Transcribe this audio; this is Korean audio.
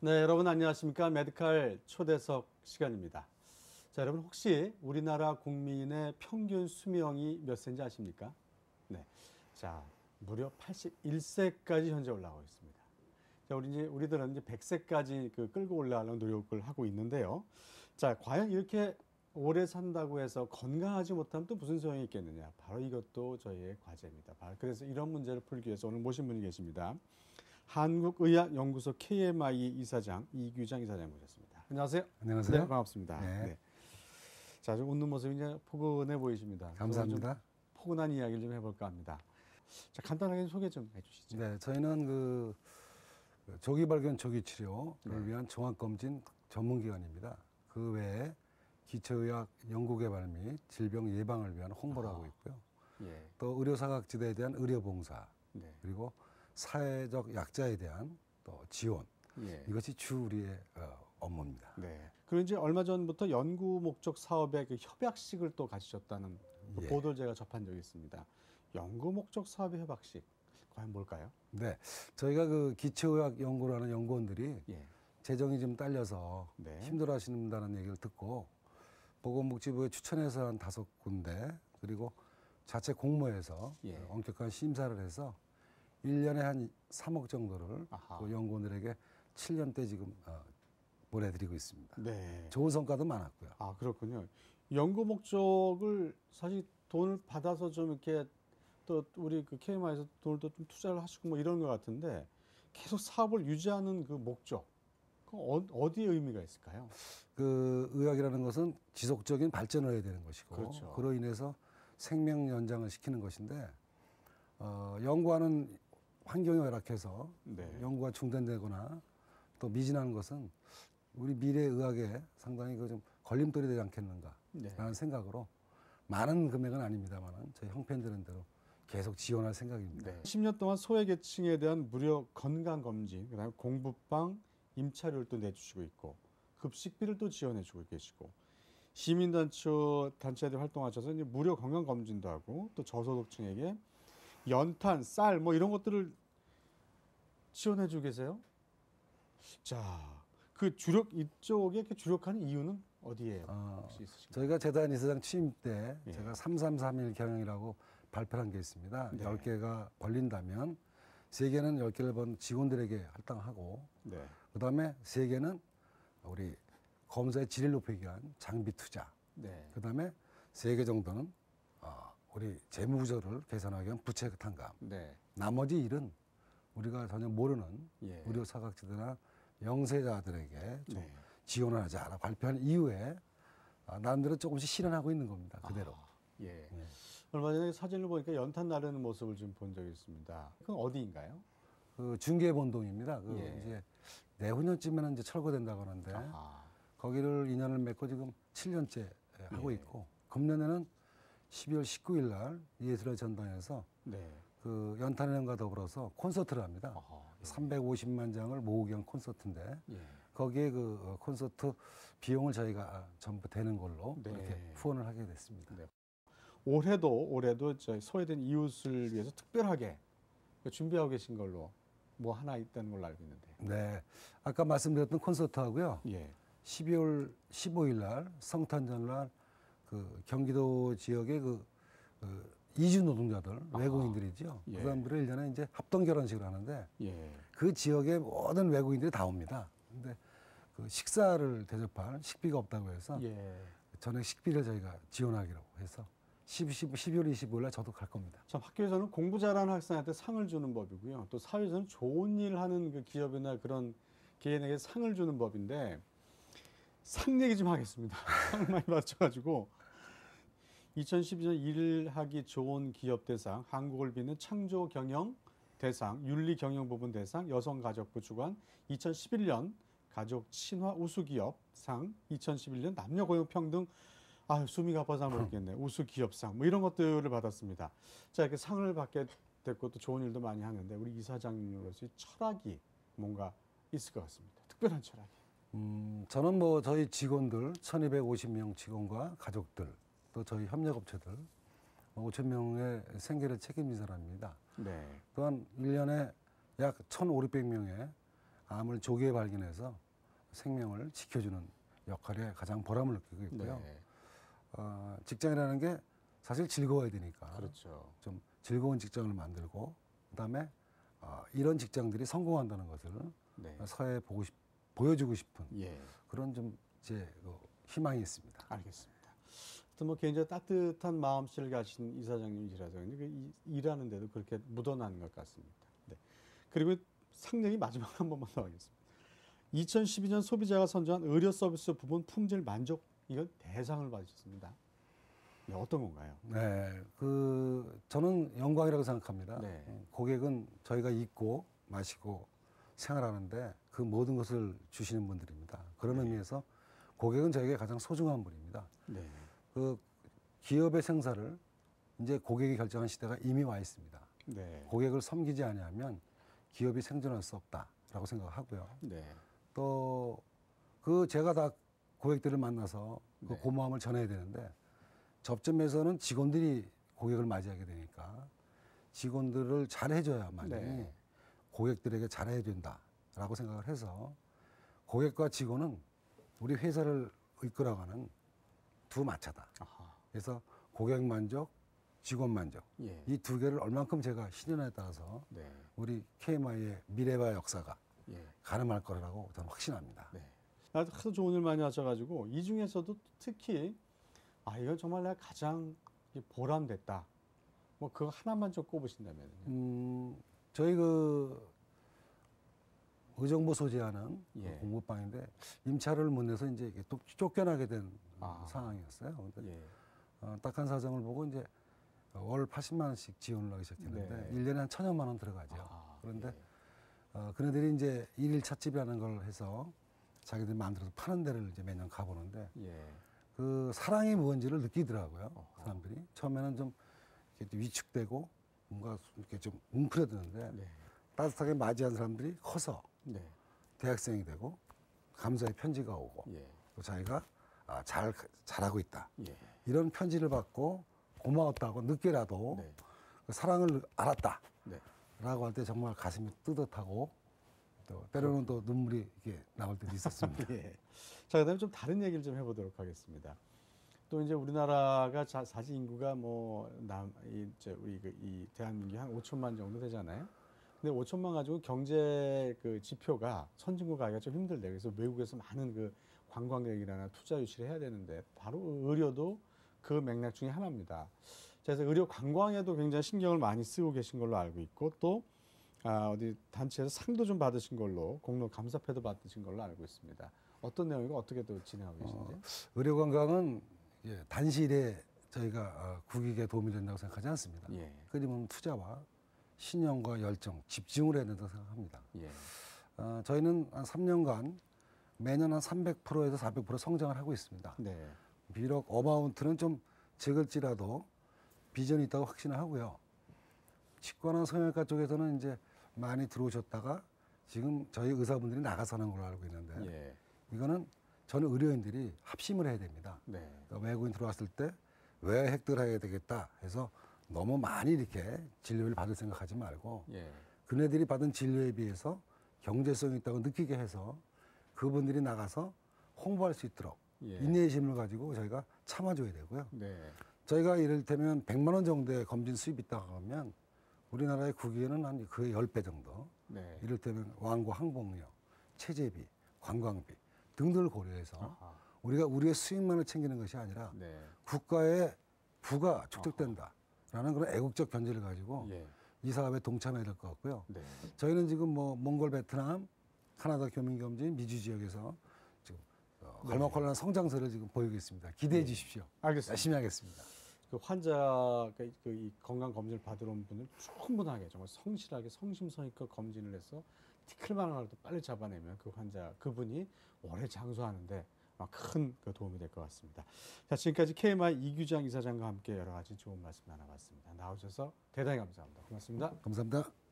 네, 여러분 안녕하십니까? 메디칼 초대석 시간입니다. 자, 여러분 혹시 우리나라 국민의 평균 수명이 몇 세인지 아십니까? 네. 자, 무려 81세까지 현재 올라가고 있습니다. 자, 우리 이제 우리들은 이제 100세까지 그 끌고 올라가려는 노력을 하고 있는데요. 자, 과연 이렇게 오래 산다고 해서 건강하지 못하면 또 무슨 소용이 있겠느냐. 바로 이것도 저희의 과제입니다. 그래서 이런 문제를 풀기 위해서 오늘 모신 분이 계십니다. 한국의학연구소 KMI 이사장 이규장 이사장 모셨습니다. 안녕하세요. 안녕하세요. 네, 반갑습니다. 네. 자, 좀 웃는 모습이 이제 포근해 보이십니다. 감사합니다. 좀 포근한 이야기를 좀 해볼까 합니다. 자, 간단하게 소개 좀 해주시죠. 네, 저희는 그 조기 발견 조기 치료를 네. 위한 종합 검진 전문 기관입니다. 그 외에 기초의학 연구 개발 및 질병 예방을 위한 홍보를 아. 하고 있고요. 예, 또 의료 사각지대에 대한 의료 봉사 네, 그리고 사회적 약자에 대한 또 지원 예. 이것이 주 우리의 어, 업무입니다. 네. 그리고 이제 얼마 전부터 연구 목적 사업의 그 협약식을 또 가지셨다는 그 예. 보도를 제가 접한 적이 있습니다. 연구 목적 사업의 협약식 과연 뭘까요? 네, 저희가 그 기초의학 연구를 하는 연구원들이 예, 재정이 좀 딸려서 네. 힘들어하신다는 얘기를 듣고 보건복지부에 추천해서 한 다섯 군데 그리고 자체 공모해서 예. 엄격한 심사를 해서 일년에한 3억 정도를 아하. 그 연구원들에게 7년 때 지금 어, 보내드리고 있습니다. 네. 좋은 성과도 많았고요. 아 그렇군요. 연구 목적을 사실 돈을 받아서 좀 이렇게 또 우리 그 KMI에서 돈을 또 좀 투자를 하시고 뭐 이런 것 같은데 계속 사업을 유지하는 그 목적 그 어, 어디에 의미가 있을까요? 그 의학이라는 것은 지속적인 발전을 해야 되는 것이고 그렇죠. 로 인해서 생명 연장을 시키는 것인데 어, 연구하는 환경이 열악해서 네. 연구가 중단되거나 또 미진하는 것은 우리 미래 의학에 상당히 그 좀 걸림돌이 되지 않겠는가라는 네. 생각으로 많은 금액은 아닙니다만은 저희 형편되는 대로 계속 지원할 생각입니다. 네. 10년 동안 소외계층에 대한 무료 건강 검진, 그다음에 공부방, 임차료를 또 내주시고 있고 급식비를 또 지원해주고 계시고 시민단체 단체들 활동하셔서 이제 무료 건강 검진도 하고 또 저소득층에게 연탄, 쌀 뭐 이런 것들을 지원해 주고 계세요. 자, 그 주력 이쪽에 이렇게 주력하는 이유는 어디에 아, 혹시 있으신가요? 저희가 재단 이사장 취임 때 예. 제가 3331 경영이라고 발표한 게 있습니다. 네. 열 10개가 벌린다면 세개는 10개를 번 직원들에게 할당하고 네, 그다음에 세개는 우리 검사의 질을 높이기 위한 장비 투자. 네, 그다음에 세개 정도는 어, 우리 재무 구조를 개선하기 위한 부채 탕감. 네, 나머지 일은 우리가 전혀 모르는 예. 의료 사각지대나 영세자들에게 좀 네. 지원을 하자라 발표한 이후에 아, 나름대로 조금씩 실현하고 있는 겁니다. 그대로. 아, 예. 예. 얼마 전에 사진을 보니까 연탄 나르는 모습을 좀 본 적이 있습니다. 그건 어디인가요? 그 중계본동입니다. 그 예. 이제 내후년쯤에는 이제 철거된다고 하는데 아하. 거기를 인연을 맺고 지금 7년째 하고 예. 있고 금년에는 12월 19일 날 예술의 전당에서 네. 그 연탄회과 더불어서 콘서트를 합니다. 아하. 350만 장을 모으기 위한 콘서트인데 예. 거기에 그 어, 콘서트 비용을 저희가 전부 되는 걸로 네. 이렇게 후원을 하게 됐습니다. 네. 올해도 올해도 저희 소외된 이웃을 위해서 특별하게 준비하고 계신 걸로 뭐 하나 있다는 걸로 알고 있는데. 네. 아까 말씀드렸던 콘서트하고요. 예. 12월 15일 날 성탄절 날 그 경기도 지역의 그, 그 이주 노동자들 아하. 외국인들이죠. 예. 그 사람들을 1년에 이제 합동 결혼식을 하는데 예. 그 지역의 모든 외국인들이 다 옵니다. 근데 그 식사를 대접할 식비가 없다고 해서 예. 전액 식비를 저희가 지원하기로 해서 10, 10, 12월 25일 날 저도 갈 겁니다. 참 학교에서는 공부 잘하는 학생한테 상을 주는 법이고요. 또 사회에서는 좋은 일 하는 그 기업이나 그런 개인에게 상을 주는 법인데 상 얘기 좀 하겠습니다. 상을 많이 받쳐가지고 2012년 일하기 좋은 기업 대상, 한국을 빛낸 창조 경영 대상, 윤리 경영 부분 대상, 여성가족부 주관, 2011년 가족 친화 우수 기업 상, 2011년 남녀 고용 평등 아 숨이 가빠서 모르겠네 우수 기업상 뭐 이런 것들을 받았습니다. 자 이렇게 상을 받게 됐고 또 좋은 일도 많이 하는데 우리 이사장님으로서 이 철학이 뭔가 있을 것 같습니다. 특별한 철학이. 음, 저는 뭐 저희 직원들 1250명 직원과 가족들 또 저희 협력업체들 5천 명의 생계를 책임진 사람입니다. 네. 또한 1년에 약 1,500명의 암을 조기에 발견해서 생명을 지켜주는 역할에 가장 보람을 느끼고 있고요. 네. 어, 직장이라는 게 사실 즐거워야 되니까 그렇죠. 좀 즐거운 직장을 만들고 그다음에 어, 이런 직장들이 성공한다는 것을 네. 사회에 보고 싶, 보여주고 싶은 예. 그런 좀 이제 그 희망이 있습니다. 알겠습니다. 하여튼 뭐 굉장히 따뜻한 마음씨를 가진 이사장님이시라서 그 이- 일하는 데도 그렇게 묻어나는 것 같습니다. 네. 그리고 상령이 마지막 한 번만 더 하겠습니다. 2012년 소비자가 선정한 의료 서비스 부분 품질 만족 이건 대상을 받으셨습니다. 네, 어떤 건가요? 네, 그 저는 영광이라고 생각합니다. 네. 음, 고객은 저희가 입고 마시고 생활하는데 그 모든 것을 주시는 분들입니다. 그런 네. 의미에서 고객은 저에게 가장 소중한 분입니다. 네. 그 기업의 생사를 이제 고객이 결정한 시대가 이미 와 있습니다. 네. 고객을 섬기지 아니하면 기업이 생존할 수 없다라고 생각하고요. 네. 또그 제가 다 고객들을 만나서 그 네. 고마움을 전해야 되는데 접점에서는 직원들이 고객을 맞이하게 되니까 직원들을 잘 해줘야만이 네. 고객들에게 잘해야 된다라고 생각을 해서 고객과 직원은 우리 회사를 이끌어가는 두 마차다. 아하. 그래서 고객 만족, 직원 만족 예. 이두 개를 얼만큼 제가 실현에 따라서 네. 우리 KMI의 미래와 역사가 예. 가늠할 거라고 저는 확신합니다. 네. 나도 하도 좋은 일 많이 하셔가지고 이 중에서도 특히 아 이건 정말 내가 가장 이 보람됐다. 뭐 그거 하나만 좀 꼽으신다면요. 음, 저희 그 의정부 소재하는 그 예. 공부방인데 임차를 못 내서 이제 쫓겨나게 된 아. 상황이었어요. 근데 예. 어, 딱한 사정을 보고 이제 월 80만 원씩 지원을 하기 시작했는데 네. 일 1년에 한 천여만 원 들어가죠. 아, 그런데 예. 어, 그네들이 이제 일일 찻집이라는 걸 해서 자기들이 만들어서 파는 데를 이제 매년 가보는데 예. 그 사랑이 무언지를 느끼더라고요. 어허. 사람들이 처음에는 좀 이렇게 위축되고 뭔가 이렇게 좀 웅크려드는데 네. 따뜻하게 맞이한 사람들이 커서 네. 대학생이 되고 감사의 편지가 오고 예. 또 자기가 아, 잘 잘하고 있다 예. 이런 편지를 받고 고마웠다고 늦게라도 네. 그 사랑을 알았다라고 네. 할때 정말 가슴이 뜨뜻하고 또 때로는 또 눈물이 이렇게 나올 때도 있었습니다. 예. 자, 그다음에 좀 다른 얘기를 좀 해보도록 하겠습니다. 또 이제 우리나라가 자, 사실 인구가 뭐 남이 우리 그, 이 대한민국이 한 5천만 정도 되잖아요. 근데 5천만 가지고 경제 그 지표가 선진국 가기가 좀 힘들대. 그래서 외국에서 많은 그 관광객이나 투자 유치를 해야 되는데 바로 의료도 그 맥락 중에 하나입니다. 자, 그래서 의료 관광에도 굉장히 신경을 많이 쓰고 계신 걸로 알고 있고 또 아, 어디 단체에서 상도 좀 받으신 걸로 공로 감사패도 받으신 걸로 알고 있습니다. 어떤 내용이고 어떻게 또 진행하고 계신지? 의료 관광은 예, 단실에 저희가 어, 국익에 도움이 된다고 생각하지 않습니다. 예, 끊임없는 투자와 신념과 열정, 집중을 해야 된다고 생각합니다. 예, 어, 저희는 한 3년간 매년 한 300%에서 400% 성장을 하고 있습니다. 네, 비록 어마운트는 좀 적을지라도 비전이 있다고 확신을 하고요. 치과나 성형외과 쪽에서는 이제 많이 들어오셨다가 지금 저희 의사분들이 나가서 하는 걸로 알고 있는데 예, 이거는 저는 의료인들이 합심을 해야 됩니다. 네, 그러니까 외국인 들어왔을 때 왜 획득을 해야 되겠다 해서 너무 많이 이렇게 진료를 받을 생각하지 말고 예, 그네들이 받은 진료에 비해서 경제성이 있다고 느끼게 해서 그분들이 나가서 홍보할 수 있도록 예, 인내심을 가지고 저희가 참아줘야 되고요. 네, 저희가 이를테면 100만 원 정도의 검진 수입이 있다고 하면 우리나라의 국위에는 한 그의 10배 정도. 네, 이를테면 왕고 항공료, 체재비, 관광비 등등을 고려해서 아하, 우리가 우리의 수익만을 챙기는 것이 아니라 네, 국가의 부가 축적된다 라는 그런 애국적 견제를 가지고 예, 이 사업에 동참해야 될 것 같고요. 네, 저희는 지금 뭐 몽골, 베트남, 카나다 교민경제, 미주 지역에서 지금 어, 네. 성장세를 지금 보이고 있습니다. 기대해 주십시오. 알겠습니다. 열심히 하겠습니다. 그 환자 그, 그이 건강 검진을 받으러 온 분들 충분하게 정말 성실하게 성심성의껏 검진을 해서 티끌만한 걸도 빨리 잡아내면 그 환자 그분이 오래 장수하는데 큰그 도움이 될 것 같습니다. 자 지금까지 KMI 이규장 이사장과 함께 여러 가지 좋은 말씀 나눠봤습니다. 나오셔서 대단히 감사합니다. 고맙습니다. 감사합니다.